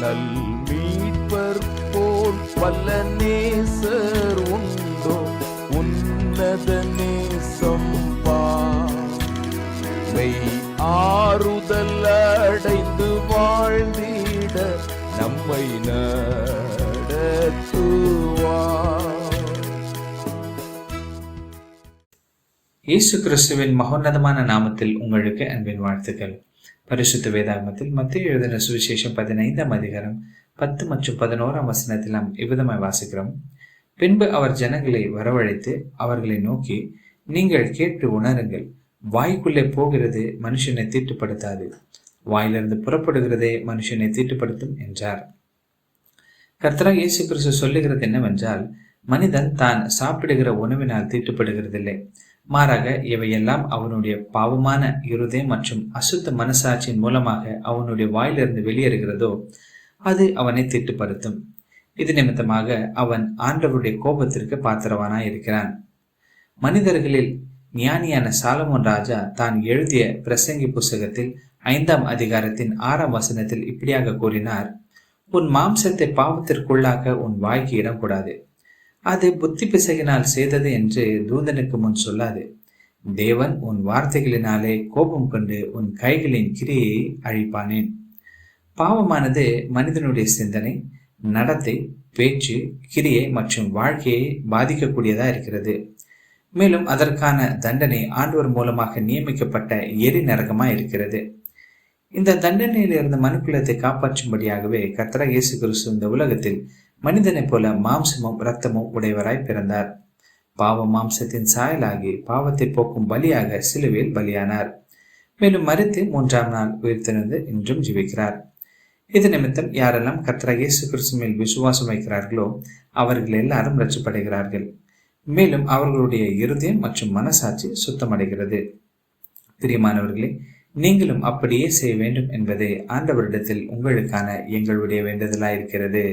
நல் மீட்பர் போல் வல்ல நேசர் உண்டோ? உன்னத நேசம் பாய் ஆறுதல் அடைந்து வாழ்ந்திட நம்மை நடத்துவார் இயேசு கிறிஸ்துவின் மகோன்னதமான நாமத்தில் உங்களுக்கு அன்பின் வாழ்த்துக்கள். பரிசுத்த வேதாகமத்தில் மத்திய எழுதின சுவிசேஷம் பதினைந்தாம் அதிகாரம் பத்து மற்றும் பதினோராம் வசனத்தில் நாம் இவ்விதமாய் வாசிக்கிறோம். பின்பு அவர் ஜனங்களை வரவழைத்து அவர்களை நோக்கி நீங்கள் கேட்டு உணருங்கள். வாய்க்குள்ளே போகிறது மனுஷனை தீட்டுப்படுத்தாது. வாயிலிருந்து புறப்படுகிறதே மனுஷனை தீட்டுப்படுத்தும் என்றார். கர்த்தராக இயேசு கிறிஸ்து சொல்லுகிறது என்னவென்றால் மனிதன் தான் சாப்பிடுகிற உணவினால் தீட்டுப்படுகிறதில்லை. மாறாக இவையெல்லாம் அவனுடைய பாவமான இருதயம் மற்றும் அசுத்த மனசாட்சியின் மூலமாக அவனுடைய வாயிலிருந்து வெளியேறுகிறதோ அது அவனை திட்டுப்படுத்தும். இது நிமித்தமாக அவன் ஆண்டவருடைய கோபத்திற்கு பாத்திரவானாய் இருக்கிறான் மனிதர்களில் ஞானியான சாலமோன் ராஜா தான் எழுதிய பிரசங்கி புஸ்தகத்தில் ஐந்தாம் அதிகாரத்தின் ஆறாம் வசனத்தில் இப்படியாக கூறினார் உன் மாம்சத்தை பாவத்திற்குள்ளாக உன் வாய்க்கு இடம் கூடாது அது புத்தி பிசகினால் செய்தது என்று தூதனுக்கு முன் சொல்லாது. தேவன் உன் வார்த்தைகளினாலே கோபம் கொண்டு உன் கைகளின் கிரியை அழிப்பானேன். பாவமானது மனிதனுடைய சிந்தனை நடத்தை பேச்சு கிரியை மற்றும் வாழ்க்கையை பாதிக்கக்கூடியதா இருக்கிறது. மேலும் அதற்கான தண்டனை ஆண்டவர் மூலமாக நியமிக்கப்பட்ட எரி நரகமாக இருக்கிறது. இந்த தண்டனையிலிருந்து மனுக்குலத்தை காப்பாற்றும்படியாகவே கத்தரா இயேசு கிறிஸ்து இந்த உலகத்தில் மனிதனைப் போல மாம்சமும் இரத்தமும் உடையவராய் பிறந்தார். பாவ மாம்சத்தின் சாயலாகி பாவத்தை போக்கும் பலியாக சிலுவையில் பலியானார். மேலும் மறித்து மூன்றாம் நாள் உயிர்த்தெழுந்து இன்றும் ஜீவிக்கிறார். இது நிமித்தம் யாரெல்லாம் கத்ரா இயேசு கிறிஸ்து மேல் விசுவாசம் வைக்கிறார்களோ அவர்கள் எல்லாரும் ரச்சப்படுகிறார்கள் மேலும் அவர்களுடைய இருதயம் மற்றும் மனசாட்சி சுத்தமடைகிறது. பிரியமானவர்களே நீங்களும் அப்படியே செய்ய வேண்டும் என்பதே ஆண்டவரிடத்தில் உங்களுக்கான எங்களுடைய வேண்டுதலாயிருக்கிறது.